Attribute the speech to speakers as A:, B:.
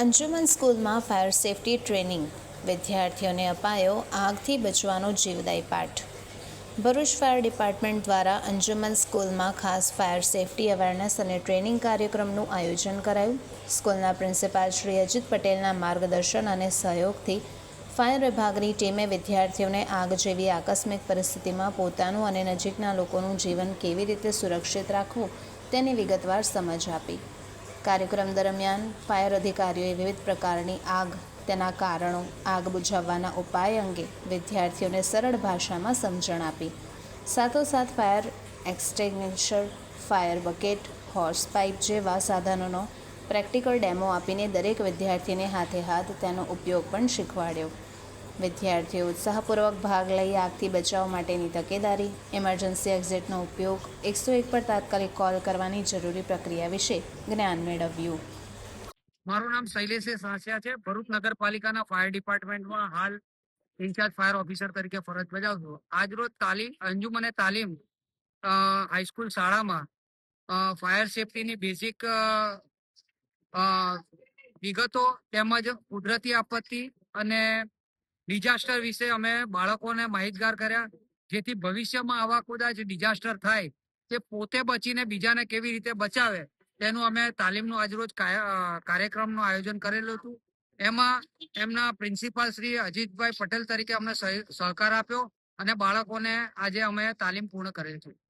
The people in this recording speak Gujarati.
A: અંજુમન સ્કૂલમાં ફાયર સેફટી ટ્રેનિંગ. વિદ્યાર્થીઓને અપાયો આગથી બચવાનો જીવદાયી પાઠ. ભરૂચ ફાયર ડિપાર્ટમેન્ટ દ્વારા અંજુમન સ્કૂલમાં ખાસ ફાયર સેફટી અવેરનેસ અને ટ્રેનિંગ કાર્યક્રમનું આયોજન કરાયું. સ્કૂલના પ્રિન્સિપાલ શ્રી અજીત પટેલના માર્ગદર્શન અને સહયોગથી ફાયર વિભાગની ટીમે વિદ્યાર્થીઓને આગ જેવી આકસ્મિક પરિસ્થિતિમાં પોતાનું અને નજીકના લોકોનું જીવન કેવી રીતે સુરક્ષિત રાખવું તેની વિગતવાર સમજ આપી. કાર્યક્રમ દરમિયાન ફાયર અધિકારીઓએ વિવિધ પ્રકારની આગ, તેના કારણો, આગ બુઝાવવાના ઉપાય અંગે વિદ્યાર્થીઓને સરળ ભાષામાં સમજણ આપી. સાથોસાથ fire extinguisher fire bucket, hose pipe જેવા સાધનોનો પ્રેક્ટિકલ ડેમો આપીને દરેક વિદ્યાર્થીને હાથે હાથ તેનો ઉપયોગ પણ શીખવાડ્યો. વિદ્યાર્થીઓ ઉત્સાહપૂર્વક ભાગ લઈ આગથી બચાવ માટેની તકેદારી ઇમરજન્સી એક્ઝિટનો ઉપયોગ, એકસો એક પર તાત્કાલિક કોલ કરવાની જરૂરી પ્રક્રિયા વિશે જ્ઞાન મેળવ્યું.
B: મારું નામ શૈલેષ સાસિયા છે. ભરૂચ નગરપાલિકાના ફાયર ડિપાર્ટમેન્ટમાં હાલ ઇન્ચાર્જ ફાયર ઓફિસર તરીકે ફરજ બજાવું છું આજરોજ તાલીમ અંજુમને તાલીમ હાઈસ્કૂલ શાળામાં ફાયર સેફટીની બેઝિક વિગતો તેમજ કુદરતી આપત્તિ અને ડિઝાસ્ટર વિશે અમે બાળકોને માહિતગાર કર્યા, જેથી ભવિષ્યમાં આવા કદાચ ડિઝાસ્ટર થાય, તે પોતે બચીને બીજાને કેવી રીતે બચાવે, તેનું અમે તાલીમનું આજરોજ કાર્યક્રમનું આયોજન કરેલું હતું. એમાં એમના પ્રિન્સિપાલ શ્રી અજીતભાઈ પટેલ તરીકે અમને સહ- સહકાર આપ્યો અને બાળકોને આજે અમે તાલીમ પૂર્ણ કરેલ છે.